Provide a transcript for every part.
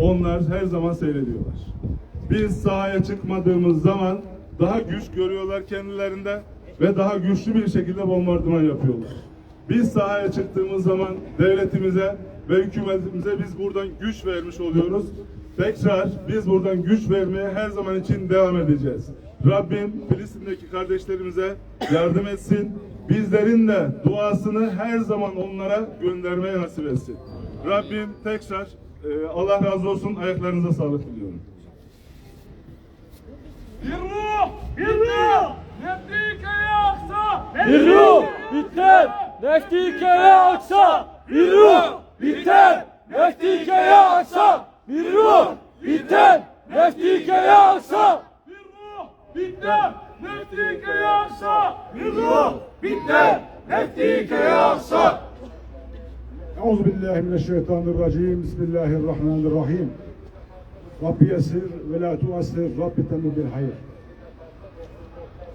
onlar her zaman seyrediyorlar. Biz sahaya çıkmadığımız zaman daha güç görüyorlar kendilerinde ve daha güçlü bir şekilde bombardıman yapıyorlar. Biz sahaya çıktığımız zaman devletimize ve hükümetimize biz buradan güç vermiş oluyoruz. Tekrar biz buradan güç vermeye her zaman için devam edeceğiz. Rabbim Filistin'deki kardeşlerimize yardım etsin. Bizlerin de duasını her zaman onlara göndermeye nasip etsin. Rabbim tekrar e, Allah razı olsun ayaklarınıza sağlık diliyorum. Birru! Birru! Nebdike ya aksa! Birru biter, neftike ya aksa. Birru biter, neftike ya aksa. Birru biter, neftike ya aksa. Birru! Bitti! Nebdike ya aksa! Birru! Bitti! Nebdike ya aksa! Euzu billahi mineşşeytanirracim. Bismillahirrahmanirrahim. Rabbi yesir ve la tuassir. Rabbi temmü bil hayır.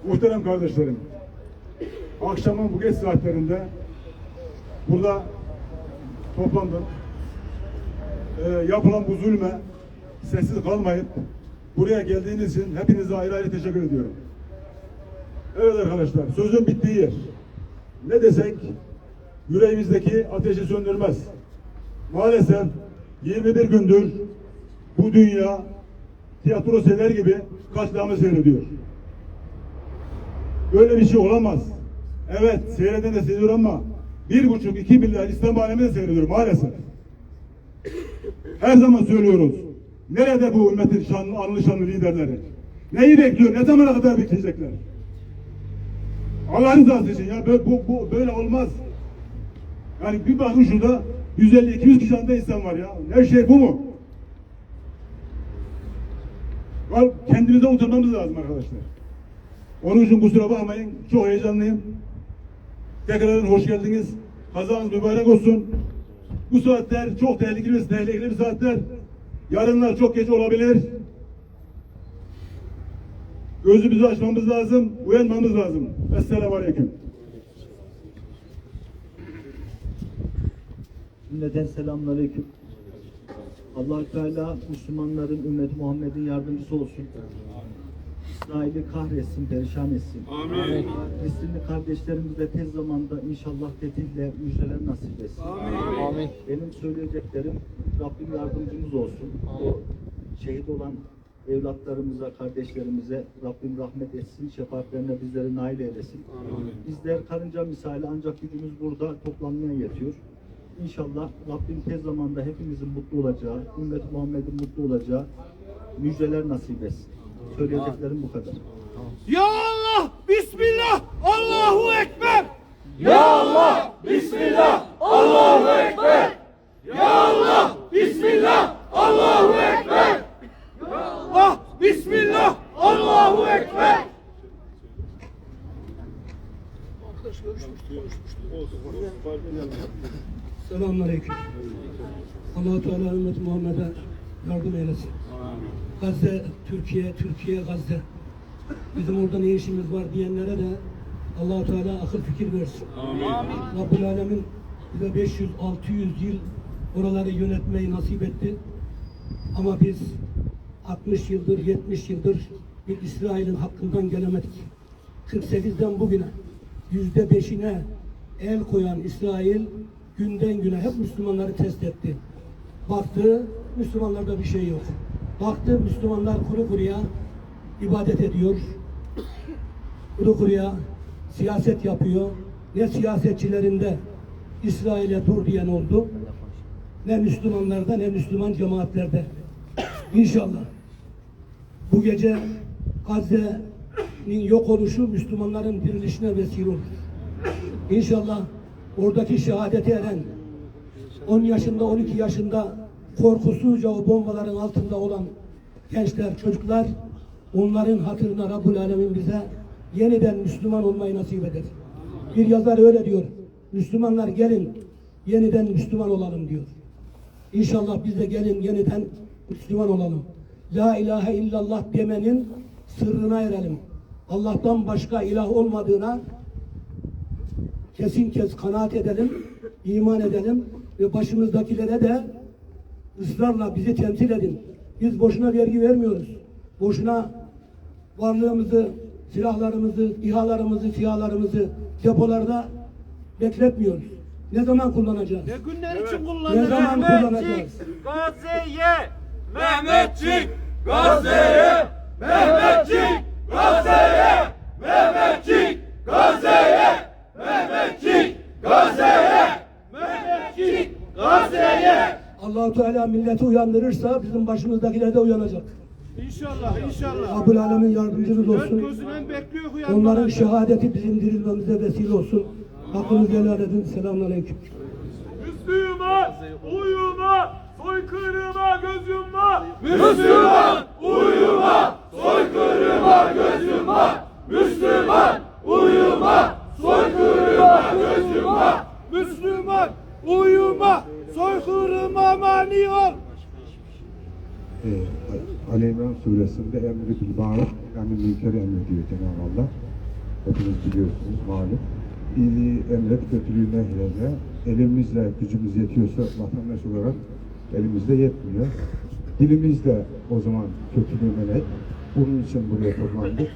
Muhterem kardeşlerim, akşamın bu geç saatlerinde burada toplandım. Ee, yapılan bu zulme sessiz kalmayıp buraya geldiğiniz için hepinize ayrı ayrı teşekkür ediyorum. Evet arkadaşlar, sözün bittiği yer. Ne desek yüreğimizdeki ateşi söndürmez. Maalesef 21 gündür bu dünya tiyatro sever gibi katliamı seyrediyor. Böyle bir şey olamaz. Evet seyreden de seyrediyor ama bir buçuk iki milyar İslam alemi de seyrediyor maalesef. Her zaman söylüyoruz. Nerede bu ümmetin şanlı, anlı şanlı liderleri? Neyi bekliyor? Ne zamana kadar bekleyecekler? Allah rızası için ya bu, bu, böyle olmaz. Yani bir bakın şurada 150-200 kişi anda insan var ya. Her şey bu mu? Var, kendimize oturmamız lazım arkadaşlar. Onun için kusura bakmayın. Çok heyecanlıyım. Tekrar hoş geldiniz. Kazanız mübarek olsun. Bu saatler çok tehlikeli tehlikeli bir saatler. Yarınlar çok geç olabilir. Gözümüzü açmamız lazım, uyanmamız lazım. Esselamu Aleyküm. Cümleten selamünaleyküm. allah Teala Müslümanların ümmeti Muhammed'in yardımcısı olsun. İsrail'i kahretsin, perişan etsin. Amin. Filistinli kardeşlerimize tez zamanda inşallah fetihle müjdeler nasip etsin. Amin. Benim söyleyeceklerim Rabbim yardımcımız olsun. O şehit olan evlatlarımıza, kardeşlerimize Rabbim rahmet etsin, şefaatlerine bizleri nail eylesin. Bizler karınca misali ancak gücümüz burada toplanmaya yetiyor. İnşallah Rabbim tez zamanda hepimizin mutlu olacağı, ümmet Muhammed'in mutlu olacağı müjdeler nasip etsin. Söyleyeceklerim bu kadar. Ya Allah! Bismillah! Allahu Ekber! Ya Allah, Bismillah, Allahu Ekber. Ya Allah! Bismillah! Allahu Ekber! Ya Allah! Bismillah! Allahu Ekber! Selamünaleyküm. Allah Teala ümmet Muhammed'e yardım eylesin. Gazze, Türkiye, Türkiye, Gazze. Bizim orada ne işimiz var diyenlere de Allah Teala akıl fikir versin. Amin. Rabbül Alemin bize 500-600 yıl oraları yönetmeyi nasip etti. Ama biz 60 yıldır, 70 yıldır bir İsrail'in hakkından gelemedik. 48'den bugüne yüzde beşine el koyan İsrail günden güne hep Müslümanları test etti. Baktı Müslümanlarda bir şey yok. Baktı Müslümanlar kuru kuruya ibadet ediyor. Kuru kuruya siyaset yapıyor. Ne siyasetçilerinde İsrail'e dur diyen oldu. Ne Müslümanlarda ne Müslüman cemaatlerde. İnşallah bu gece Gazze'nin yok oluşu Müslümanların dirilişine vesile olur. İnşallah oradaki şehadete eren 10 yaşında 12 yaşında korkusuzca o bombaların altında olan gençler, çocuklar onların hatırına Rabbul Alemin bize yeniden Müslüman olmayı nasip eder. Bir yazar öyle diyor. Müslümanlar gelin yeniden Müslüman olalım diyor. İnşallah biz de gelin yeniden Müslüman olalım. La ilahe illallah demenin sırrına erelim. Allah'tan başka ilah olmadığına kesin kez kanaat edelim, iman edelim ve başımızdakilere de ısrarla bizi temsil edin. Biz boşuna vergi vermiyoruz. Boşuna varlığımızı, silahlarımızı, İHA'larımızı, SİHA'larımızı depolarda bekletmiyoruz. Ne zaman kullanacağız? Ne günler için Ne kullanacağız? zaman kullanacağız? Gazze'ye! Mehmetçik Gazze'ye Mehmetçik Gazze'ye Mehmetçik Gazze'ye Mehmetçik Gazze'ye Mehmetçik Gazze'ye Allahu Teala milleti uyandırırsa bizim başımızdakiler de uyanacak. İnşallah, inşallah. Rabbül Alemin yardımcımız olsun. Onların şehadeti bizim dirilmemize vesile olsun. Hakkınızı helal edin. Selamünaleyküm. Müslüman uyuma soykırıma göz yumma Müslüman uyuma soykırıma göz yumma Müslüman uyuma soykırıma göz yumma Müslüman uyuma, soykırıma mani ol. e, Ali İmran suresinde emri bil maruf yani münkeri emrediyor Cenab-ı Allah. Hepiniz biliyorsunuz malum. İyiliği emret, kötülüğü nehyede. Elimizle gücümüz yetiyorsa vatandaş olarak elimizde yetmiyor. Dilimizle o zaman kötülüğü men et. Bunun için buraya toplandık.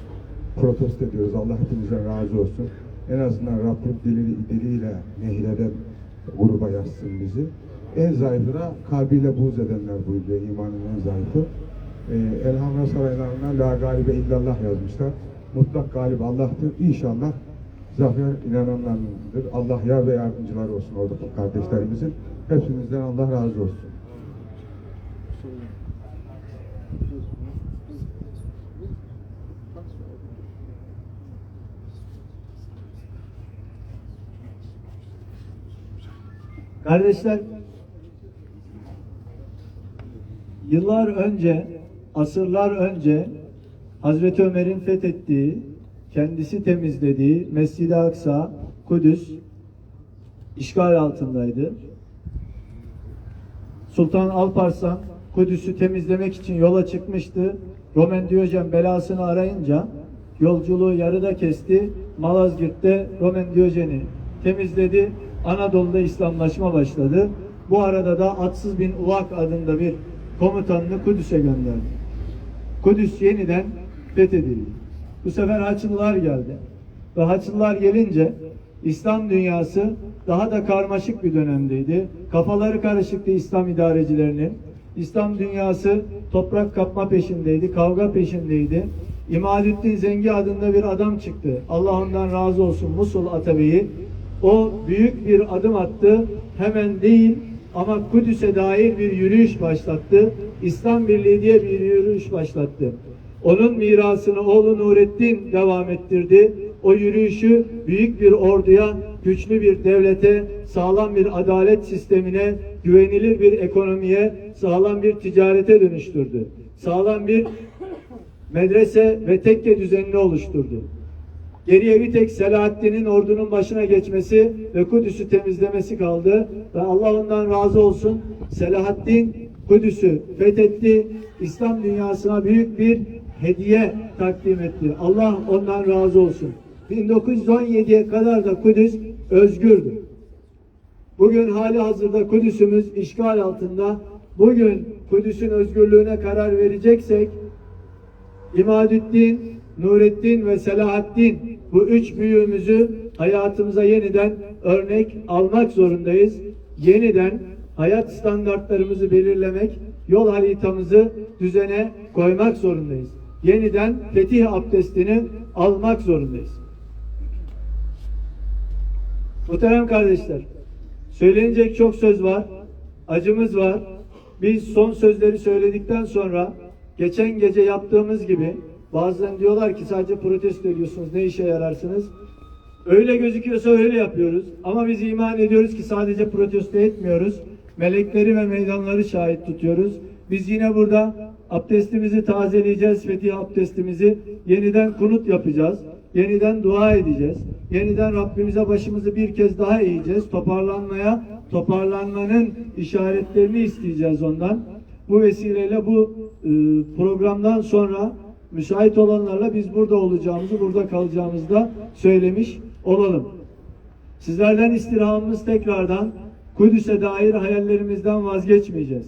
Protesto ediyoruz. Allah hepimizden razı olsun. En azından Rabbim dili, diliyle nehyeden gruba yazsın bizi. En zayıfı da kalbiyle buğz edenler buyuruyor imanın en zayıfı. Ee, Elhamra saraylarına la galibe illallah yazmışlar. Mutlak galip Allah'tır. İnşallah zafer inananlarındır. Allah yar ve yardımcılar olsun oradaki kardeşlerimizin. Hepsimizden Allah razı olsun. Kardeşler, yıllar önce, asırlar önce Hazreti Ömer'in fethettiği, kendisi temizlediği Mescid-i Aksa, Kudüs işgal altındaydı. Sultan Alparslan Kudüs'ü temizlemek için yola çıkmıştı. Roman Diyojen belasını arayınca yolculuğu yarıda kesti. Malazgirt'te Roman Diyojen'i temizledi. Anadolu'da İslamlaşma başladı. Bu arada da Atsız bin Uvak adında bir komutanını Kudüs'e gönderdi. Kudüs yeniden fethedildi. Bu sefer Haçlılar geldi. Ve Haçlılar gelince İslam dünyası daha da karmaşık bir dönemdeydi. Kafaları karışıktı İslam idarecilerinin. İslam dünyası toprak kapma peşindeydi, kavga peşindeydi. İmadüddin Zengi adında bir adam çıktı. Allah ondan razı olsun Musul Atabeyi. O büyük bir adım attı. Hemen değil ama Kudüs'e dair bir yürüyüş başlattı. İslam Birliği diye bir yürüyüş başlattı. Onun mirasını oğlu Nurettin devam ettirdi. O yürüyüşü büyük bir orduya, güçlü bir devlete, sağlam bir adalet sistemine, güvenilir bir ekonomiye, sağlam bir ticarete dönüştürdü. Sağlam bir medrese ve tekke düzenini oluşturdu. Geriye bir tek Selahaddin'in ordunun başına geçmesi ve Kudüs'ü temizlemesi kaldı. Ve Allah ondan razı olsun. Selahaddin Kudüs'ü fethetti. İslam dünyasına büyük bir hediye takdim etti. Allah ondan razı olsun. 1917'ye kadar da Kudüs özgürdü. Bugün hali hazırda Kudüs'ümüz işgal altında. Bugün Kudüs'ün özgürlüğüne karar vereceksek İmadüddin, Nurettin ve Selahaddin bu üç büyüğümüzü hayatımıza yeniden örnek almak zorundayız. Yeniden hayat standartlarımızı belirlemek, yol haritamızı düzene koymak zorundayız. Yeniden fetih abdestini almak zorundayız. Muhterem kardeşler, söylenecek çok söz var, acımız var. Biz son sözleri söyledikten sonra geçen gece yaptığımız gibi bazen diyorlar ki sadece protesto ediyorsunuz ne işe yararsınız? Öyle gözüküyorsa öyle yapıyoruz. Ama biz iman ediyoruz ki sadece protesto etmiyoruz. Melekleri ve meydanları şahit tutuyoruz. Biz yine burada abdestimizi tazeleyeceğiz, fetih abdestimizi. Yeniden kunut yapacağız. Yeniden dua edeceğiz. Yeniden Rabbimize başımızı bir kez daha eğeceğiz. Toparlanmaya, toparlanmanın işaretlerini isteyeceğiz ondan. Bu vesileyle bu e, programdan sonra müsait olanlarla biz burada olacağımızı, burada kalacağımızı da söylemiş olalım. Sizlerden istirhamımız tekrardan Kudüs'e dair hayallerimizden vazgeçmeyeceğiz.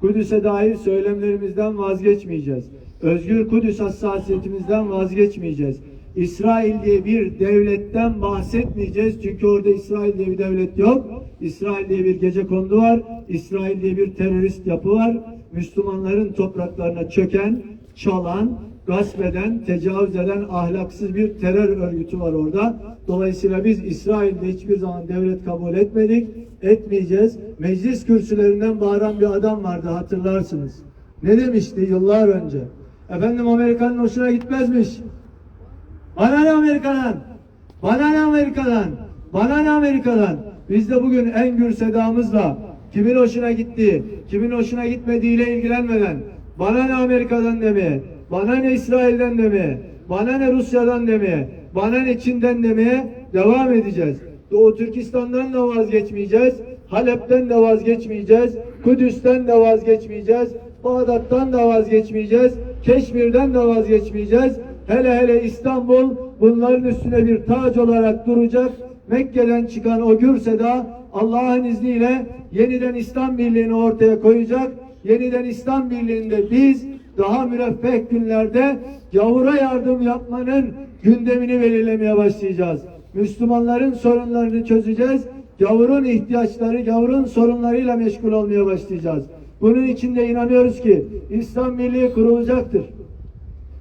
Kudüs'e dair söylemlerimizden vazgeçmeyeceğiz. Özgür Kudüs hassasiyetimizden vazgeçmeyeceğiz. İsrail diye bir devletten bahsetmeyeceğiz. Çünkü orada İsrail diye bir devlet yok. İsrail diye bir gece kondu var. İsrail diye bir terörist yapı var. Müslümanların topraklarına çöken, çalan, gasp eden, tecavüz eden ahlaksız bir terör örgütü var orada. Dolayısıyla biz İsrail'de hiçbir zaman devlet kabul etmedik, etmeyeceğiz. Meclis kürsülerinden bağıran bir adam vardı hatırlarsınız. Ne demişti yıllar önce? Efendim Amerika'nın hoşuna gitmezmiş. Bana ne Amerika'dan? Bana ne Amerika'dan? Bana ne Amerika'dan? Biz de bugün en gür sedamızla kimin hoşuna gitti, kimin hoşuna gitmediğiyle ilgilenmeden bana ne Amerika'dan demeye, bana ne İsrail'den demeye, bana ne Rusya'dan demeye, bana ne Çin'den demeye devam edeceğiz. Doğu Türkistan'dan da vazgeçmeyeceğiz. Halep'ten de vazgeçmeyeceğiz. Kudüs'ten de vazgeçmeyeceğiz. Bağdat'tan da vazgeçmeyeceğiz. Keşmir'den de vazgeçmeyeceğiz. Hele hele İstanbul bunların üstüne bir tac olarak duracak. Mekke'den çıkan o gür seda Allah'ın izniyle yeniden İslam Birliği'ni ortaya koyacak. Yeniden İslam Birliği'nde biz daha müreffeh günlerde gavura yardım yapmanın gündemini belirlemeye başlayacağız. Müslümanların sorunlarını çözeceğiz. Gavurun ihtiyaçları, gavurun sorunlarıyla meşgul olmaya başlayacağız. Bunun için de inanıyoruz ki İslam Birliği kurulacaktır.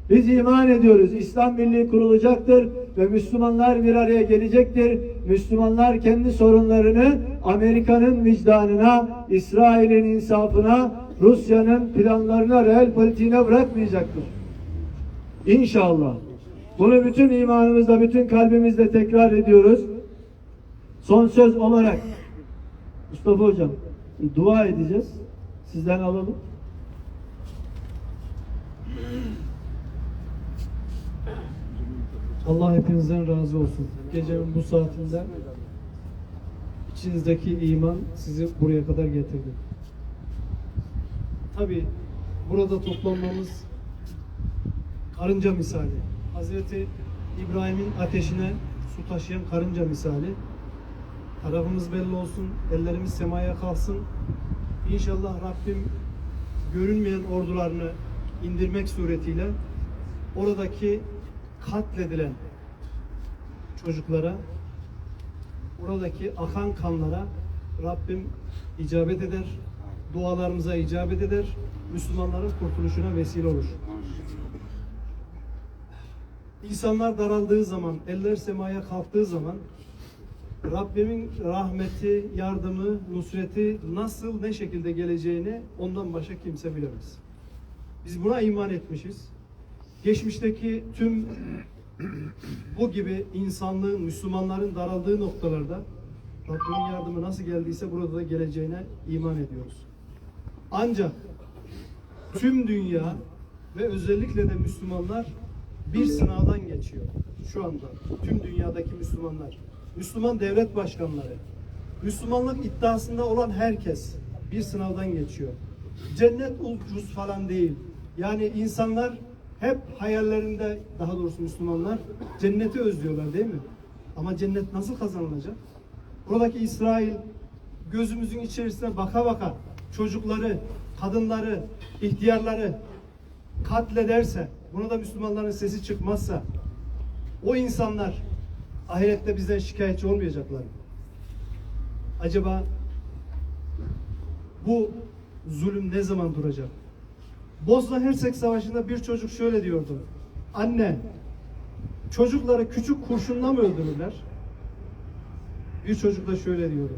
Biz iman ediyoruz. İslam Birliği kurulacaktır ve Müslümanlar bir araya gelecektir. Müslümanlar kendi sorunlarını Amerika'nın vicdanına, İsrail'in insafına, Rusya'nın planlarına, real politiğine bırakmayacaktır. İnşallah. Bunu bütün imanımızla, bütün kalbimizle tekrar ediyoruz. Son söz olarak Mustafa Hocam dua edeceğiz. Sizden alalım. Allah hepinizden razı olsun. Gecenin bu saatinde içinizdeki iman sizi buraya kadar getirdi. Tabi burada toplanmamız karınca misali. Hazreti İbrahim'in ateşine su taşıyan karınca misali. Tarafımız belli olsun, ellerimiz semaya kalsın. İnşallah Rabbim görünmeyen ordularını indirmek suretiyle oradaki katledilen çocuklara, oradaki akan kanlara Rabbim icabet eder, dualarımıza icabet eder, Müslümanların kurtuluşuna vesile olur. İnsanlar daraldığı zaman, eller semaya kalktığı zaman Rabbimin rahmeti, yardımı, nusreti nasıl, ne şekilde geleceğini ondan başka kimse bilemez. Biz buna iman etmişiz. Geçmişteki tüm bu gibi insanlığın, Müslümanların daraldığı noktalarda Rabbimin yardımı nasıl geldiyse burada da geleceğine iman ediyoruz. Ancak tüm dünya ve özellikle de Müslümanlar bir sınavdan geçiyor şu anda. Tüm dünyadaki Müslümanlar. Müslüman devlet başkanları, Müslümanlık iddiasında olan herkes bir sınavdan geçiyor. Cennet ucuz falan değil. Yani insanlar hep hayallerinde, daha doğrusu Müslümanlar cenneti özlüyorlar değil mi? Ama cennet nasıl kazanılacak? Buradaki İsrail gözümüzün içerisine baka baka çocukları, kadınları, ihtiyarları katlederse, buna da Müslümanların sesi çıkmazsa o insanlar ahirette bizden şikayetçi olmayacaklar mı? Acaba bu zulüm ne zaman duracak? Bosna Hersek Savaşı'nda bir çocuk şöyle diyordu. Anne, çocukları küçük kurşunla mı öldürürler? Bir çocuk da şöyle diyordu.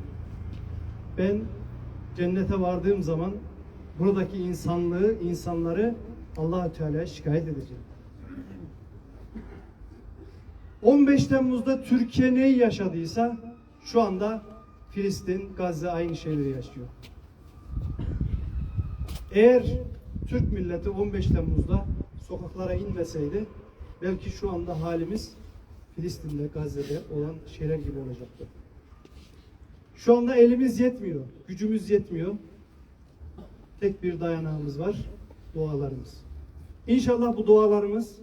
Ben cennete vardığım zaman buradaki insanlığı, insanları allah Teala'ya şikayet edeceğim. 15 Temmuz'da Türkiye neyi yaşadıysa şu anda Filistin, Gazze aynı şeyleri yaşıyor. Eğer Türk milleti 15 Temmuz'da sokaklara inmeseydi belki şu anda halimiz Filistin'de, Gazze'de olan şeyler gibi olacaktı. Şu anda elimiz yetmiyor, gücümüz yetmiyor. Tek bir dayanağımız var, dualarımız. İnşallah bu dualarımız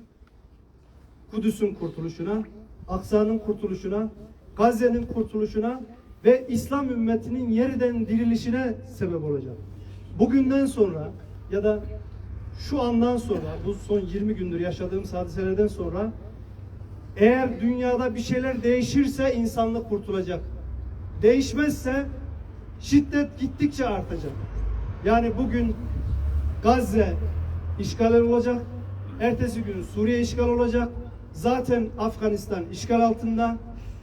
Kudüs'ün kurtuluşuna, Aksa'nın kurtuluşuna, Gazze'nin kurtuluşuna ve İslam ümmetinin yeniden dirilişine sebep olacak. bugünden sonra ya da şu andan sonra bu son 20 gündür yaşadığım hadiselerden sonra eğer dünyada bir şeyler değişirse insanlık kurtulacak. Değişmezse şiddet gittikçe artacak. Yani bugün Gazze işgal olacak. Ertesi gün Suriye işgal olacak. Zaten Afganistan işgal altında.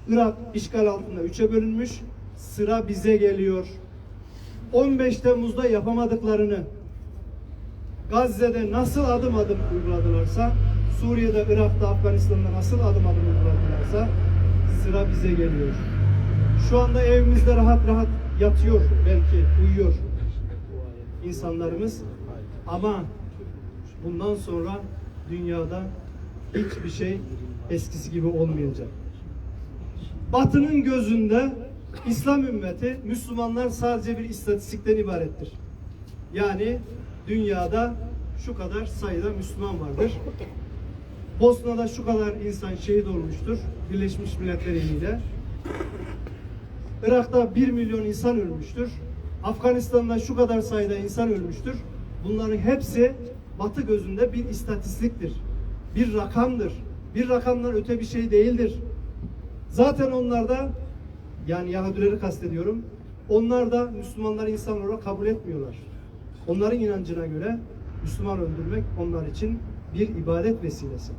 Irak işgal altında üçe bölünmüş. Sıra bize geliyor. 15 Temmuz'da yapamadıklarını Gazze'de nasıl adım adım uyguladılarsa Suriye'de, Irak'ta, Afganistan'da nasıl adım adım uyguladılarsa sıra bize geliyor. Şu anda evimizde rahat rahat yatıyor belki uyuyor insanlarımız ama bundan sonra dünyada hiçbir şey eskisi gibi olmayacak. Batı'nın gözünde İslam ümmeti, Müslümanlar sadece bir istatistikten ibarettir. Yani dünyada şu kadar sayıda Müslüman vardır. Bosna'da şu kadar insan şehit olmuştur. Birleşmiş Milletler eliyle. Irak'ta 1 milyon insan ölmüştür. Afganistan'da şu kadar sayıda insan ölmüştür. Bunların hepsi Batı gözünde bir istatistiktir. Bir rakamdır. Bir rakamdan öte bir şey değildir. Zaten onlar da yani Yahudileri kastediyorum. Onlar da Müslümanları insan olarak kabul etmiyorlar. Onların inancına göre Müslüman öldürmek onlar için bir ibadet vesilesi.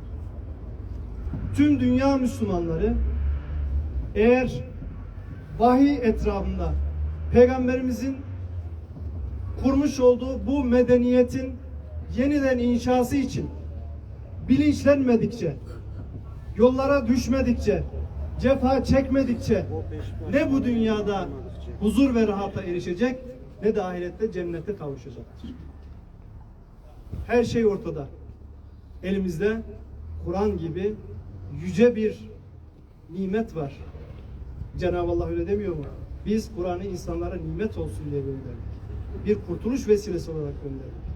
Tüm dünya Müslümanları eğer vahiy etrafında peygamberimizin kurmuş olduğu bu medeniyetin yeniden inşası için bilinçlenmedikçe, yollara düşmedikçe, cefa çekmedikçe ne bu dünyada huzur ve rahata erişecek ne de ahirette cennete kavuşacaktır. Her şey ortada. Elimizde Kur'an gibi yüce bir nimet var. Cenab-ı Allah öyle demiyor mu? Biz Kur'an'ı insanlara nimet olsun diye gönderdik. Bir kurtuluş vesilesi olarak gönderdik.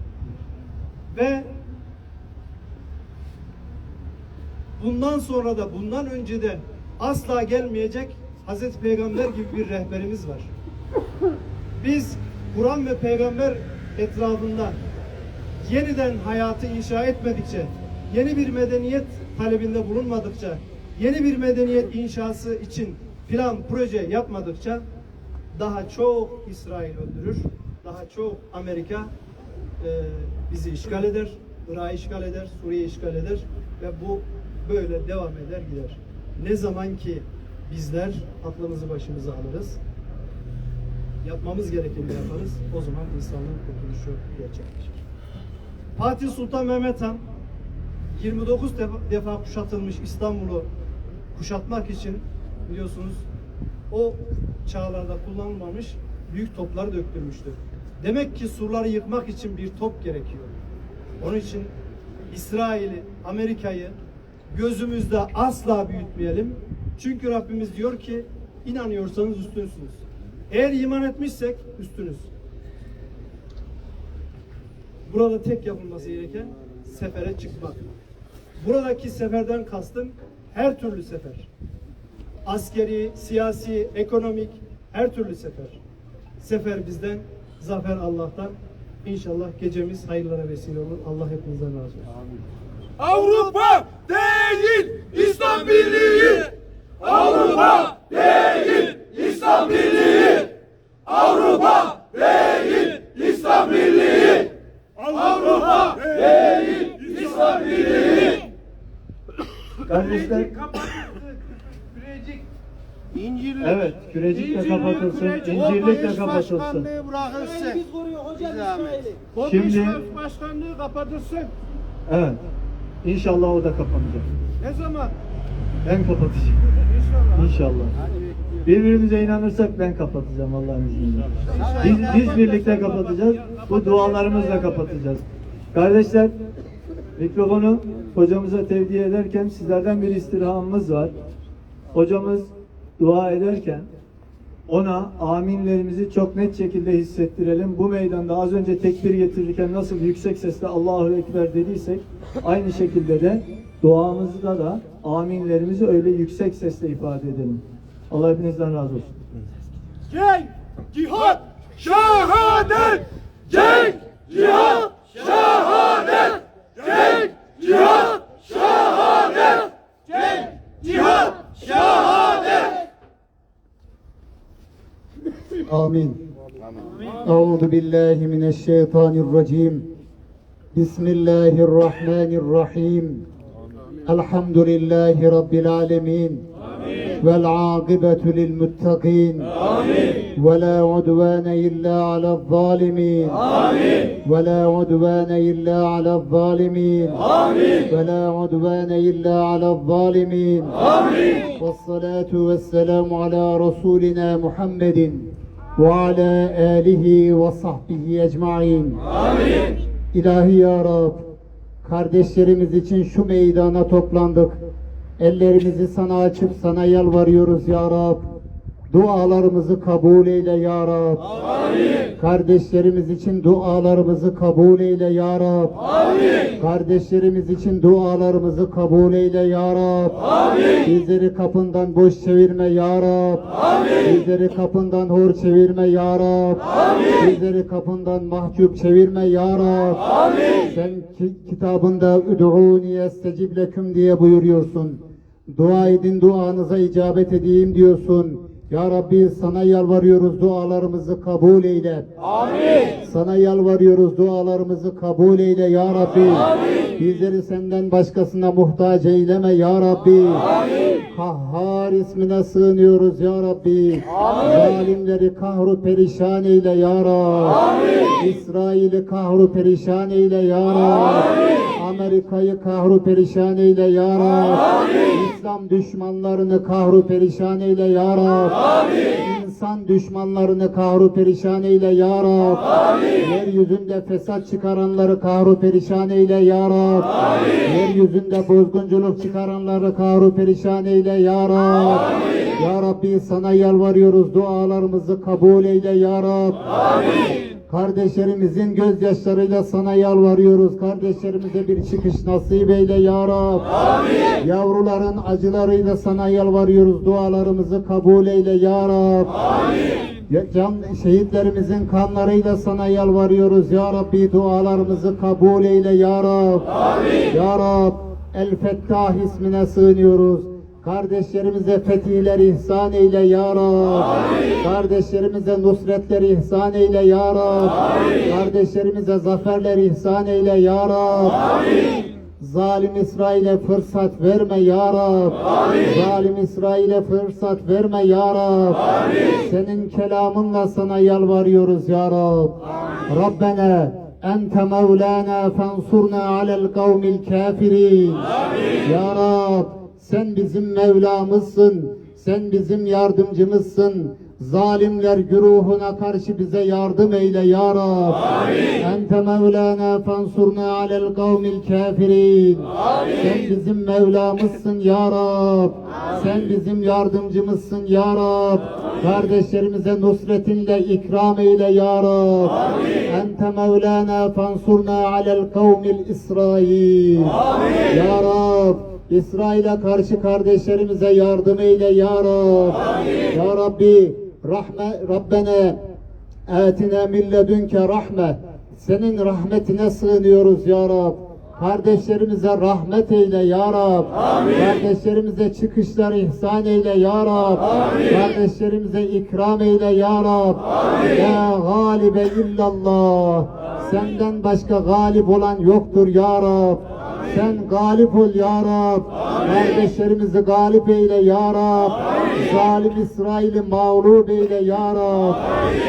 Ve bundan sonra da bundan önce de asla gelmeyecek Hazreti Peygamber gibi bir rehberimiz var. Biz Kur'an ve peygamber etrafında yeniden hayatı inşa etmedikçe, yeni bir medeniyet talebinde bulunmadıkça, yeni bir medeniyet inşası için plan, proje yapmadıkça daha çok İsrail öldürür, daha çok Amerika e, bizi işgal eder, Irak'ı işgal eder, Suriye işgal eder ve bu böyle devam eder gider. Ne zaman ki bizler aklımızı başımıza alırız, yapmamız gerekeni yaparız, o zaman insanlığın kurtuluşu gerçekleşir. Fatih Sultan Mehmet Han 29 defa, kuşatılmış İstanbul'u kuşatmak için biliyorsunuz o çağlarda kullanılmamış büyük topları döktürmüştü. Demek ki surları yıkmak için bir top gerekiyor. Onun için İsrail'i, Amerika'yı gözümüzde asla büyütmeyelim. Çünkü Rabbimiz diyor ki inanıyorsanız üstünsünüz. Eğer iman etmişsek üstünüz. Burada tek yapılması gereken sefere çıkmak. Buradaki seferden kastım her türlü sefer. Askeri, siyasi, ekonomik her türlü sefer. Sefer bizden, zafer Allah'tan. İnşallah gecemiz hayırlara vesile olur. Allah hepinizden razı olsun. Avrupa değil İslam Birliği. Avrupa değil İslam Birliği. Avrupa değil İslam Birliği. Avrupa değil İslam Birliği. Kardeşler İncirlik. Evet, Kürecik de kapatılsın, İncirlik o de kapatılsın. başkanlığı bırakılsın. Şimdi... başkanlığı kapatılsın. evet. İnşallah o da kapanacak. Ne zaman? Ben kapatacağım. İnşallah. İnşallah. Birbirimize inanırsak ben kapatacağım Allah'ın izniyle. Biz, biz birlikte kapatacağız. Bu dualarımızla kapatacağız. Kardeşler, mikrofonu hocamıza tevdi ederken sizlerden bir istirhamımız var. Hocamız dua ederken ona aminlerimizi çok net şekilde hissettirelim. Bu meydanda az önce tekbir getirirken nasıl yüksek sesle Allahu Ekber dediysek aynı şekilde de duamızda da aminlerimizi öyle yüksek sesle ifade edelim. Allah hepinizden razı olsun. Cenk, cihat, şehadet. Cenk, cihat, şehadet. Cenk, cihat, şehadet. Cenk, cihat, şehadet. آمين أعوذ بالله من الشيطان الرجيم بسم الله الرحمن الرحيم الحمد لله رب العالمين والعاقبة للمتقين ولا عدوان إلا على الظالمين ولا عدوان إلا على الظالمين ولا عدوان إلا على الظالمين والصلاة والسلام على رسولنا محمد وعلى آله وصحبه ecmaîn. İlahi Ya Rab, kardeşlerimiz için şu meydana toplandık. Ellerimizi sana açıp sana yalvarıyoruz Ya Rab. Dualarımızı kabul eyle Ya Rab. Kardeşlerimiz için dualarımızı kabul eyle Ya Rab. Kardeşlerimiz için dualarımızı kabul eyle Ya Rab. Bizleri kapından boş çevirme Ya Rab. Bizleri kapından hor çevirme Ya Rab. Bizleri kapından mahcup çevirme Ya Rab. Sen ki- kitabında üd'ûni estecib leküm diye buyuruyorsun. Dua edin duanıza icabet edeyim diyorsun. Ya Rabbi sana yalvarıyoruz dualarımızı kabul eyle. Sana yalvarıyoruz dualarımızı kabul eyle ya Rabbi. Bizleri senden başkasına muhtaç eyleme ya Rabbi. Kahhar ismine sığınıyoruz ya Rabbi. Zalimleri kahru perişan eyle ya Rabbi. İsrail'i kahru perişan eyle ya Rabbi. Amerika'yı kahru perişan eyle ya Rabbi. İslam düşmanlarını kahru perişan eyle ya Rabbi. İnsan düşmanlarını kahru perişan eyle ya Rab. Yeryüzünde fesat çıkaranları kahru perişan eyle ya Rab. Yeryüzünde bozgunculuk çıkaranları kahru perişan eyle ya Rab. Ya Rabbi sana yalvarıyoruz dualarımızı kabul eyle ya Rab. Kardeşlerimizin gözyaşlarıyla sana yalvarıyoruz. Kardeşlerimize bir çıkış nasip eyle ya Rab. Yavruların acılarıyla sana yalvarıyoruz. Dualarımızı kabul eyle ya Rab. Ya- Can şehitlerimizin kanlarıyla sana yalvarıyoruz ya Rabbi dualarımızı kabul eyle ya Rab. Ya Rab El Fettah ismine sığınıyoruz. Kardeşlerimize fetihler ihsan eyle ya Rab. Kardeşlerimize nusretler ihsan eyle ya Rab. Kardeşlerimize zaferler ihsan eyle ya Rab. Zalim İsrail'e fırsat verme ya Rab. Zalim İsrail'e fırsat verme ya Rab. Senin kelamınla sana yalvarıyoruz ya Rab. Rabbena ente mevlana fansurna alel kavmil kafirin. Ya Rab sen bizim Mevlamızsın. Sen bizim yardımcımızsın. Zalimler güruhuna karşı bize yardım eyle ya Rab. Ente Mevlana fansurna alel kavmil kafirin. Sen bizim Mevlamızsın ya Rab. Sen bizim yardımcımızsın ya Rab. Kardeşlerimize nusretinle ikram eyle ya Rab. Ente Mevlana fansurna alel kavmil İsrail. Ya Rab. İsrail'e karşı kardeşlerimize yardım eyle ya Rab. Ya Rabbi rahme Rabbena Atina min ledünke rahme. Senin rahmetine sığınıyoruz ya Rab. Kardeşlerimize rahmet eyle ya Rab. Kardeşlerimize çıkışlar ihsan eyle ya Rab. Kardeşlerimize ikram eyle ya Rab. La galibe illallah. Senden başka galip olan yoktur ya Rab. Sen galip ol ya Rab. Kardeşlerimizi galip eyle ya Rab. Zalim İsrail'i mağlup eyle ya Rab.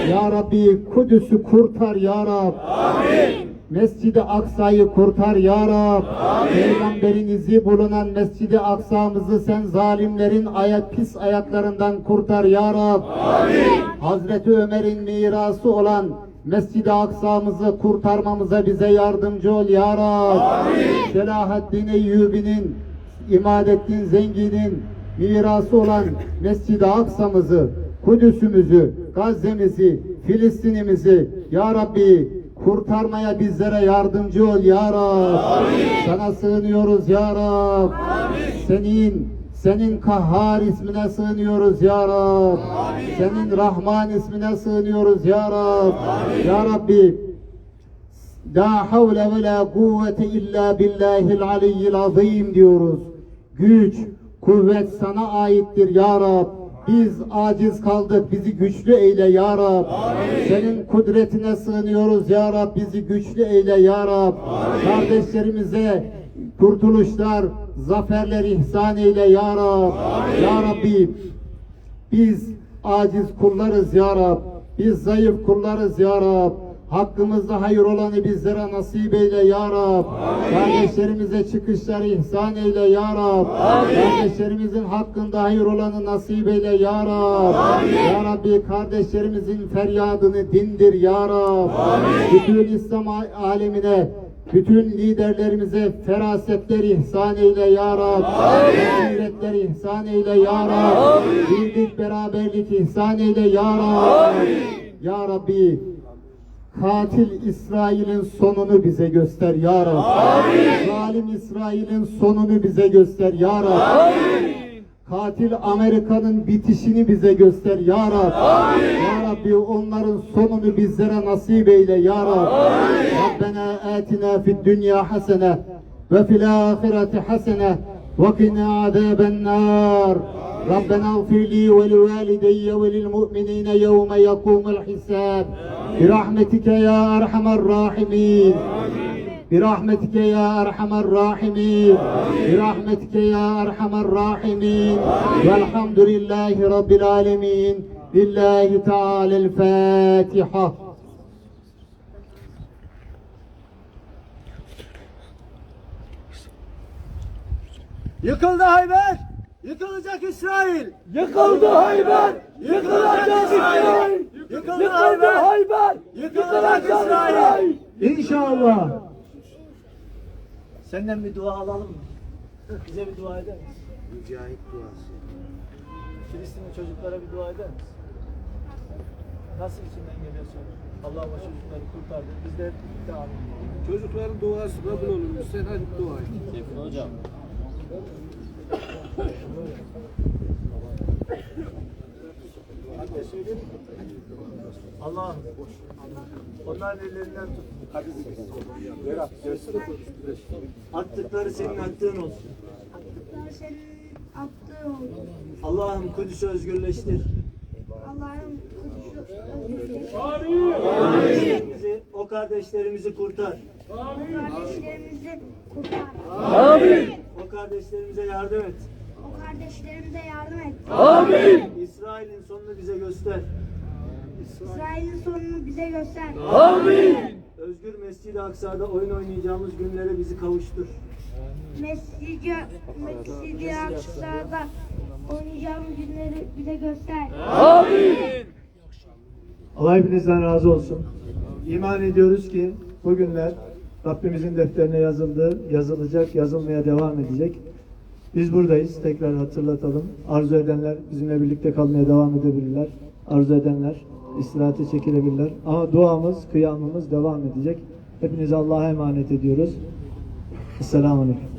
Ya Rabbi Kudüs'ü kurtar ya Rab. Mescid-i Aksa'yı kurtar ya Rab. Peygamberin izi bulunan Mescid-i Aksa'mızı sen zalimlerin ayak pis ayaklarından kurtar ya Rab. Hazreti Ömer'in mirası olan Mescid-i Aksa'mızı kurtarmamıza bize yardımcı ol ya Rab. Selahaddin Eyyubi'nin, İmadettin Zengin'in mirası olan Mescid-i Aksa'mızı, Kudüs'ümüzü, Gazze'mizi, Filistin'imizi ya Rabbi kurtarmaya bizlere yardımcı ol ya Rab. Sana sığınıyoruz ya Rab. Senin senin Kahhar ismine sığınıyoruz ya Rab. Senin Rahman ismine sığınıyoruz ya Rab. Ya Rabbi La havle ve la kuvvete illa billahil aliyyil azim diyoruz. Güç, kuvvet sana aittir ya Rab. Biz aciz kaldık. Bizi güçlü eyle ya Rab. Senin kudretine sığınıyoruz ya Rab. Bizi güçlü eyle ya Rab. Kardeşlerimize kurtuluşlar, zaferler ihsan eyle ya Rab. Ya Rabbi biz aciz kullarız ya Rab. Biz zayıf kullarız ya Rab. Hakkımızda hayır olanı bizlere nasip eyle ya Rab. Kardeşlerimize çıkışları ihsan eyle ya Rab. Kardeşlerimizin hakkında hayır olanı nasip eyle ya Rab. Ya Rabbi kardeşlerimizin feryadını dindir ya Rab. Bütün İslam alemine bütün liderlerimize ferasetler ihsan eyle ya Rab. Basiretler ihsan eyle ya Rab. Birlik beraberlik ihsan eyle ya Rab. Ya Rabbi katil İsrail'in sonunu bize göster ya Rab. Zalim İsrail'in sonunu bize göster ya Rab. Katil Amerika'nın bitişini bize göster ya Rab. Ya Rabbi onların sonunu bizlere nasip eyle ya Rab. Rabbena atina fid dünya hasene ve fil ahireti hasene ve qina azaben nar. ربنا اغفر لي ولوالدي وللمؤمنين يوم يقوم الحساب برحمتك يا ارحم الراحمين برحمتك يا ارحم الراحمين برحمتك يا ارحم الراحمين والحمد لله رب العالمين لله تعالى الفاتحه Yıkıldı Hayber. Yıkılacak İsrail. Yıkıldı Hayber. Yıkılacak İsrail. Yıkıldı Hayber. Hayber. Yıkılacak İsrail. İnşallah. Senden bir dua alalım mı? Bize bir dua eder misin? Mücahit duası. Filistinli çocuklara bir dua eder misin? Nasıl içinden geliyorsun? Allah o çocukları kurtardı. Biz de devam edelim. Çocukların duası kabul olurmuş. Sen hadi dua et. Hocam. Hadi söyleyeyim mi? Allah'ım onların ellerinden tut. Hadi Attıkları senin attığın olsun. senin attığı oldu. Allah'ım Kudüs'ü özgürleştir. Allah'ın kudüsü Kardeşlerimizi, o kardeşlerimizi kurtar. kardeşlerimizi kurtar. O kardeşlerimize yardım et. O kardeşlerimize yardım et. İsrail'in sonunu bize göster. İsrail'in sonunu bize göster. Özgür Mescid-i Aksa'da oyun oynayacağımız günlere bizi kavuştur. Mescid-i Mescid-i Aksa'da oynayacağımız günleri bize göster. Allah hepinizden razı olsun. İman ediyoruz ki bu günler Rabbimizin defterine yazıldı, yazılacak, yazılmaya devam edecek. Biz buradayız. Tekrar hatırlatalım. Arzu edenler bizimle birlikte kalmaya devam edebilirler. Arzu edenler istirahate çekilebilirler. Ama duamız, kıyamımız devam edecek. Hepinizi Allah'a emanet ediyoruz. Esselamu Aleyküm.